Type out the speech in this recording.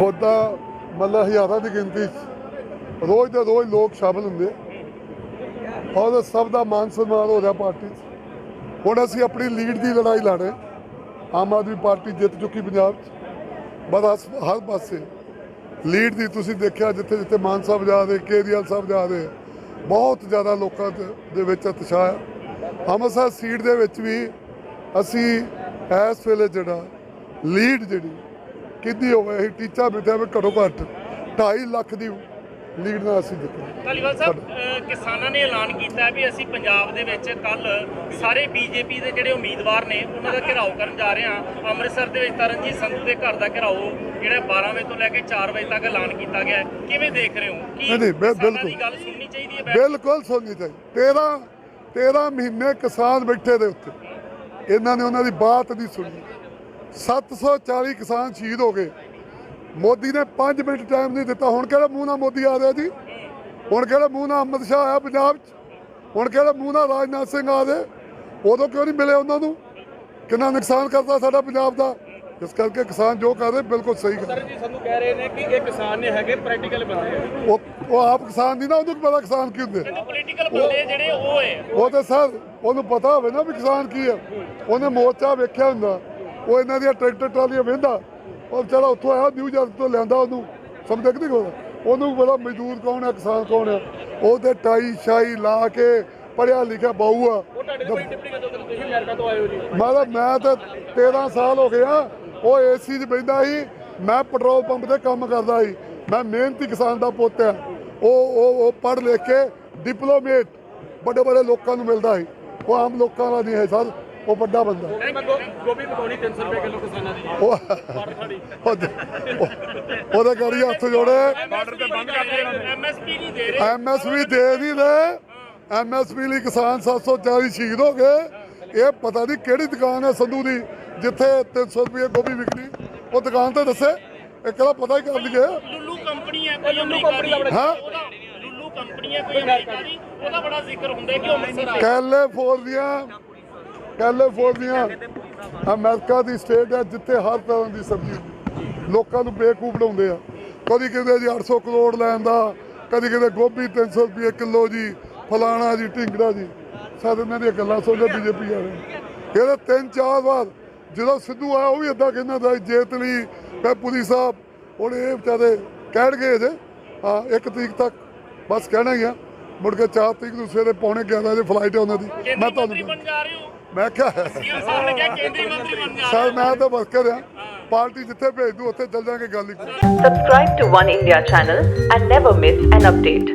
ਉਹਦਾ ਮਤਲਬ ਹਜ਼ਾਰਾਂ ਦੀ ਗਿਣਤੀ 'ਚ। ਰੋਜ਼ ਦੇ ਰੋਜ਼ ਲੋਕ ਸ਼ਾਮਲ ਹੁੰਦੇ ਔਰ ਸਭ ਦਾ ਮਾਨ ਸਨਮਾਨ ਹੋ ਰਿਹਾ ਪਾਰਟੀ 'ਚ। ਹੁਣ ਅਸੀਂ ਆਪਣੀ ਲੀਡ ਦੀ ਲੜਾਈ ਲੜ ਰਹੇ ਆਮ ਆਦਮੀ ਪਾਰਟੀ ਜਿੱਤ ਚੁੱਕੀ ਪੰਜਾਬ 'ਚ। ਬਸ ਹਰ ਪਾਸੇ। ਲੀਡ ਦੀ ਤੁਸੀਂ ਦੇਖਿਆ ਜਿੱਥੇ ਜਿੱਥੇ ਮਾਨ ਸਾਹਿਬ ਜਾ ਰਹੇ, ਕੇਜਰੀਵਾਲ ਸਾਹਿਬ ਜਾ ਰਹੇ, ਬਹੁਤ ਜ਼ਿਆਦਾ ਲੋਕਾਂ ਦੇ- ਦੇ ਵਿੱਚ ਉਤਸ਼ਾਹ ਹੈ ਅੰਮ੍ਰਿਤਸਰ ਸੀਟ ਦੇ ਵਿੱਚ ਵੀ ਅਸੀਂ ਇਸ ਵੇਲੇ ਜਿਹੜਾ ਲੀਡ ਜਿਹੜੀ ਕਿੰਨੀ ਹੋਵੇ ਅਸੀਂ ਟੀਚਾ ਮਿੱਥਿਆ ਵੀ ਘੱਟੋ ਘੱਟ 2.5 ਲੱਖ ਦੀ ਲੀਡ ਨਾਲ ਅਸੀਂ ਜਿੱਤਾਂਗੇ ਧਾਲੀਵਾਲ ਸਾਹਿਬ ਕਿਸਾਨਾਂ ਨੇ ਐਲਾਨ ਕੀਤਾ ਵੀ ਅਸੀਂ ਪੰਜਾਬ ਦੇ ਵਿੱਚ ਕੱਲ ਸਾਰੇ ਬੀਜੇਪੀ ਦੇ ਜਿਹੜੇ ਉਮੀਦਵਾਰ ਨੇ ਉਹਨਾਂ ਦਾ ਘਿਰਾਓ ਕਰਨ ਜਾ ਰਹੇ ਹਾਂ। ਅੰਮ੍ਰਿਤਸਰ ਦੇ ਵਿੱਚ ਤਰਨਜੀਤ ਸੰਧੂ ਦੇ ਘਰ ਦਾ ਘਿਰਾਓ ਜਿਹੜਾ 12 ਵਜੇ ਤੋਂ ਲੈ ਕੇ 4 ਵਜੇ ਤੱਕ ਐਲਾਨ ਕੀਤਾ ਗਿਆ ਕਿਵੇਂ ਦੇਖ ਰਹੇ ਹੋ? ਕੀ ਨਹੀਂ, ਨਹੀਂ, ਬਿਲ- ਕਿਸਾਨਾਂ ਦੀ ਬਿਲਕੁਲ। ਗੱਲ ਸੁਣਨੀ ਚਾਹੀਦੀ ਹੈ? ਬਿਲਕੁਲ ਸੁਣਨੀ ਚਾਹੀਦੀ। 13 13 ਮਹੀਨੇ ਕਿਸਾਨ ਬੈਠੇ ਦੇ ਉੱਤੇ। ਇਹਨਾਂ ਨੇ ਉਹਨਾਂ ਦੀ ਬਾਤ ਨਹੀਂ ਸੁਣੀ। 740 ਕਿਸਾਨ ਸ਼ਹੀਦ ਹੋ ਗਏ। ਮੋਦੀ ਨੇ 5 ਮਿੰਟ ਟਾਈਮ ਨਹੀਂ ਦਿੱਤਾ। ਹੁਣ ਕਿਹੜਾ ਮੂੰਹ ਨਾਲ ਮੋਦੀ ਆ ਰਿਹਾ ਜੀ? ਹੁਣ ਕਿਹੜਾ ਮੂੰਹ ਨਾਲ ਅਮਿਤ ਸ਼ਾਹ ਆਇਆ ਪੰਜਾਬ 'ਚ? ਹੁਣ ਕਿਹੜਾ ਮੂੰਹ ਨਾਲ ਰਾਜਨਾਥ ਸਿੰਘ ਆ ਰਹੇ? ਉਦੋਂ ਕਿਉਂ ਨਹੀਂ ਮਿਲੇ ਉਹਨਾਂ ਨੂੰ? ਕਿੰਨਾ ਨੁਕਸਾਨ ਕਰਦਾ ਸਾਡਾ ਪੰਜਾਬ ਦਾ? ਇਸ ਕਰਕੇ ਕਿਸਾਨ ਜੋ ਕਰ ਰਹੇ ਬਿਲਕੁਲ ਸਹੀ ਕਰ ਰਹੇ। ਸਰ ਜੀ ਸਾਨੂੰ ਕਹਿ ਰਹੇ ਨੇ ਕਿ ਇਹ ਕਿਸਾਨ ਨੇ ਹੈਗੇ ਪ੍ਰੈਕਟੀਕਲ ਬੰਦੇ ਉਹ ਉਹ ਆਪ ਕਿਸਾਨ ਨਹੀਂ ਨਾ ਉਹਨੂੰ ਪਤਾ ਕਿਸਾਨ ਕੀ ਹੁੰਦੇ ਪੋਲੀਟੀਕਲ ਬੰਦੇ ਜਿਹੜੇ ਉਹ ਹੈ ਉਹ ਤੇ ਸਰ ਉਹਨੂੰ ਪਤਾ ਹੋਵੇ ਨਾ ਵੀ ਕਿਸਾਨ ਕੀ ਹੈ ਉਹਨੇ ਮੋਰਚਾ ਵੇਖਿਆ ਹੁੰਦਾ। ਉਹ ਇਹਨਾਂ ਦੀਆਂ ਟਰੈਕਟਰ ਟਰਾਲੀਆਂ ਵੇਂਦਾ ਉਹ ਵਿਚਾਰਾ ਉੱਥੋਂ ਆਇਆ ਨਿਊ ਜਰਸੀ ਤੋਂ ਲਿਆਂਦਾ ਉਹਨੂੰ ਸਮਝ ਨਹੀਂ ਉਹਨੂੰ ਪਤਾ ਮਜ਼ਦੂਰ ਕੌਣ ਹੈ ਕਿਸਾਨ ਕੌਣ ਹੈ ਉਹਦੇ ਟਾਈ ਸ਼ਾਈ ਲਾ ਕੇ ਪੜਿਆ ਲਿਖਿਆ ਬਾਊ ਆ। ਜੀ। ਮੈਂ ਤਾਂ 13 ਸਾਲ ਹੋ ਗਏ ਆ ਉਹ ਏਸੀ 'ਚ ਬੈਠਾ ਸੀ ਮੈਂ ਪੈਟਰੋਲ ਪੰਪ ਤੇ ਕੰਮ ਕਰਦਾ ਸੀ। ਮੈਂ ਮਿਹਨਤੀ ਕਿਸਾਨ ਦਾ ਪੁੱਤ ਆ। ਉਹ ਉਹ ਉਹ ਪੜ੍ਹ ਲਿਖ ਕੇ ਡਿਪਲੋਮੇਟ ਵੱਡੇ ਵੱਡੇ ਲੋਕਾਂ ਨੂੰ ਮਿਲਦਾ ਸੀ। ਉਹ ਆਮ ਲੋਕਾਂ ਦਾ ਨਹੀਂ ਹੈ ਸਰ। ਉਹ ਵੱਡਾ ਬੰਦਾ। ਮੈਂ ਗੋ- ਗੋਭੀ ਮਕਾਉਣੀ 300 ਰੁਪਏ ਕਿਲੋ ਕਿਸਾਨਾਂ ਦੀ। ਉਹ ਬਾਰਡਰ ਖੜੀ ਉਹਦੇ- ਉਹ- ਉਹਦੇ ਕਰੀ ਹੱਥ ਜੋੜੇ। ਬਾਰਡਰ ਤੇ ਬੰਦ ਕਰ ਦਿੱਤੇ ਐਮਐਸਪੀ ਨਹੀਂ ਦੇ ਰਹੇ। ਐਮਐਸਪੀ ਦੇ ਨਹੀਂ ਰਹੇ ਐਮਐਸਪੀ ਲਈ ਕਿਸਾਨ 740 ਸ਼ਹੀਦ ਹੋ ਗਏ। ਇਹ ਪਤਾ ਨਹੀਂ ਕਿਹੜੀ ਦੁਕਾਨ ਹੈ ਸੰਧੂ ਦੀ ਜਿੱਥੇ 300 ਰੁਪਏ ਗੋਭੀ ਵਿਕਣੀ। ਉਹ ਦੁਕਾਨ ਤੇ ਦੱਸੇ। ਇਹ ਕਿਹੜਾ ਪਤਾ ਹੀ ਕਰ ਲਈਏ। ਲੁੱਲੂ ਕੰਪਨੀ ਹੈ ਕੋਈ ਲੁੱਲੂ ਅਮਰੀਕਾ ਕੰਪਨੀ ਦੀ ਆਪਣਾ- ਹਾਂ? ਉਹਦਾ ਲੁੱਲੂ ਕੰਪਨੀ ਹੈ ਕੋਈ ਅਮਰੀਕਾ ਦੀ ਉਹਦਾ ਬੜਾ ਜ਼ਿਕਰ ਹੁੰਦਾ ਹੈ ਕਿ ਉਹ ਅੰਮ੍ਰਿਤਸਰ ਆ। ਕੈਲੀਫੋਰਨੀਆ ਕੈਲੀਫੋਰਨੀਆ ਅਮਰੀਕਾ ਦੀ ਸਟੇਟ ਹੈ ਜਿੱਥੇ ਹਰ ਤਰ੍ਹਾਂ ਦੀ ਸਬਜ਼ੀ। ਲੋਕਾਂ ਨੂੰ ਬੇਵਕੂਫ ਬਣਾਉਂਦੇ ਆ। ਕਦੀ ਕਹਿੰਦੇ ਜੀ 800 ਕਰੋੜ ਲੈਣ ਦਾ ਕਦੀ ਕਹਿੰਦੇ ਗੋਭੀ 300 ਰੁਪਏ ਕਿਲੋ ਜੀ ਫਲਾਣਾ ਜੀ ਢਿੰਗੜਾ ਜੀ। ਸਾਰੇ ਇਹਨਾਂ ਦੀਆਂ ਗੱਲਾਂ ਸੁਣ ਕੇ ਬੀਜੇਪੀ ਆ ਰਹੇ ਇਹਦੇ ਤਿੰਨ ਚਾਰ ਵਾਰ ਜਦੋਂ ਸਿੱਧੂ ਆਇਆ ਉਹ ਵੀ ਇਦਾਂ ਕਹਿੰਦਾ ਦਾ ਜੇਤ ਲਈ ਮੈਂ ਪੁਲਿਸ ਸਾਹਿਬ ਹੁਣ ਇਹ ਵਿਚਾਰੇ ਕਹਿਣਗੇ ਜੇ ਹਾਂ ਇੱਕ ਤਰੀਕ ਤੱਕ ਬਸ ਕਹਿਣਾ ਹੀ ਆ। ਮੁੜ ਕੇ 4 ਤਰੀਕ ਨੂੰ ਸਵੇਰੇ ਪੌਣੇ 11 ਵਜੇ ਫਲਾਈਟ ਹੈ ਉਹਨਾਂ ਦੀ। ਮੈਂ ਤੁਹਾਨੂੰ ਮੈਂ ਕਿਹਾ ਸਾਹਿਬ ਨੇ ਕਿਹਾ ਕੇਂਦਰੀ ਮੰਤਰੀ ਬਣ ਜਾ ਸਰ ਹੋ ਮੈਂ ਤਾਂ ਵਰਕਰ ਆ। ਪਾਰਟੀ ਜਿੱਥੇ ਭੇਜ ਦੂ ਉੱਥੇ ਚੱਲ ਜਾਾਂਗੇ ਗੱਲ ਹੀ। ਕੋਈ Subscribe to One India channel and never miss an update.